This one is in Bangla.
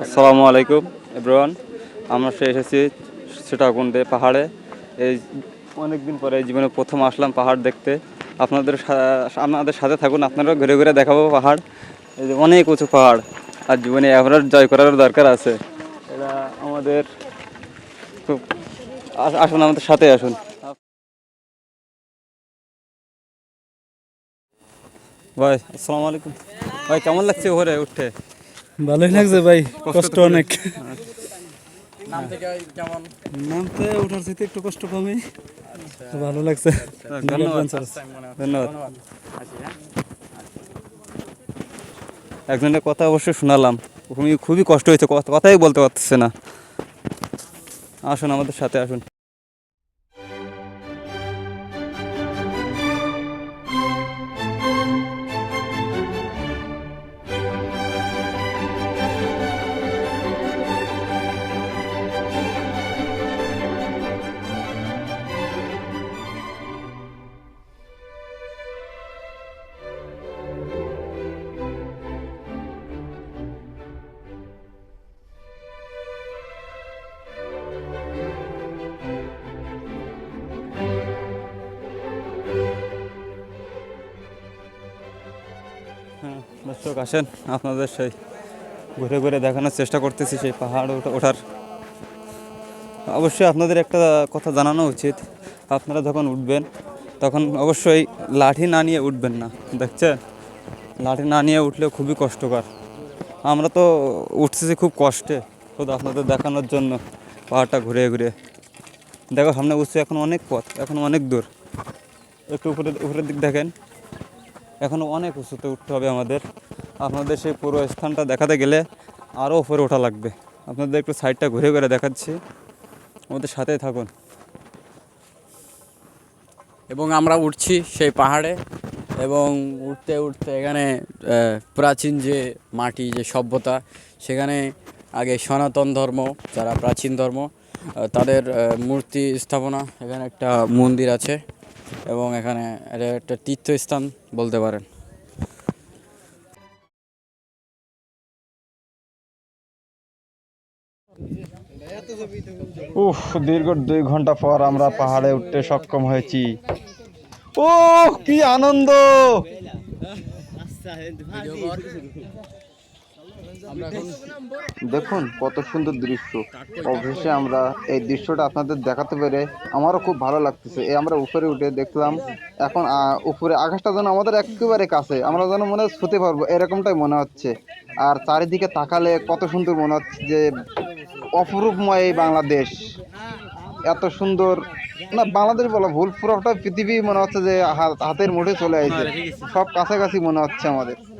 আসসালামু আলাইকুম এব্রন আমরা সে এসেছি সীতাকুণ্ডে পাহাড়ে। এই অনেক দিন পরে জীবনে প্রথম আসলাম পাহাড় দেখতে। আপনাদের আপনাদের সাথে থাকুন, আপনারাও ঘুরে ঘুরে দেখাবো পাহাড়। এই যে অনেক উঁচু পাহাড়, আর জীবনে এভারেস্ট জয় করার দরকার আছে। এটা আমাদের খুব আস- আসুন, আমাদের সাথে আসুন। ভাই, আসসালামু আলাইকুম। ভাই, কেমন লাগছে ওরে উঠে ভালোই লাগছে ভাই কষ্ট অনেক। নামতে ওঠার চাইতে একটু কষ্ট কমই। ভালো লাগছে। ধন্যবাদ। ধন্যবাদ। একজনের কথা অবশ্যই শোনালাম। খুবই খুবই কষ্ট হয়েছে কথাই বলতে পারতেছে না। আসুন আমাদের সাথে আসুন। দর্শক আসেন, আপনাদের সেই ঘুরে ঘুরে দেখানোর চেষ্টা করতেছি সেই পাহাড় ওঠা- ওঠার। অবশ্যই আপনাদের একটা কথা জানানো উচিত। আপনারা যখন উঠবেন, তখন অবশ্যই লাঠি না নিয়ে উঠবেন না, দেখছেন? লাঠি না নিয়ে উঠলেও খুবই কষ্টকর। আমরা তো উঠতেছি খুব কষ্টে, শুধু আপনাদের দেখানোর জন্য পাহাড়টা ঘুরে ঘুরে। দেখো, সামনে উঠছে এখন অনেক পথ, এখন অনেক দূর। একটু উপরে উপরের দিক দেখেন। এখনও অনেক উঁচুতে উঠতে হবে আমাদের। আপনাদের সেই পুরো স্থানটা দেখাতে গেলে আরও উপরে ওঠা লাগবে। আপনাদের একটু সাইডটা ঘুরে ঘুরে দেখাচ্ছি। আমাদের সাথেই থাকুন। এবং আমরা উঠছি সেই পাহাড়ে এবং উঠতে উঠতে এখানে প্রাচীন যে মাটি, যে সভ্যতা, সেখানে আগে সনাতন ধর্ম, যারা প্রাচীন ধর্ম তাদের মূর্তি স্থাপনা। এখানে একটা মন্দির আছে। এবং এখানে এটা একটা তীর্থস্থান বলতে পারেন। উফ, দীর্ঘ দুই ঘণ্টা পর আমরা পাহাড়ে উঠতে সক্ষম হয়েছি। ও কি আনন্দ! দেখুন, কত সুন্দর দৃশ্য। অবশেষে আমরা এই দৃশ্যটা আপনাদের দেখাতে পেরে আমারও খুব ভালো লাগতেছে। এই আমরা উপরে উঠে দেখলাম, এখন উপরে আকাশটা যেন আমাদের একেবারে কাছে, আমরা যেন মনে ছুতে পারব, এরকমটাই মনে হচ্ছে। আর চারিদিকে তাকালে কত সুন্দর মনে হচ্ছে যে অপরূপময় এই বাংলাদেশ। এত সুন্দর, না, বাংলাদেশ বলা, ভুল পুরোটা পৃথিবী মনে হচ্ছে যে হাত- হাতের মুঠে চলে আসছে। সব কাছাকাছি মনে হচ্ছে আমাদের।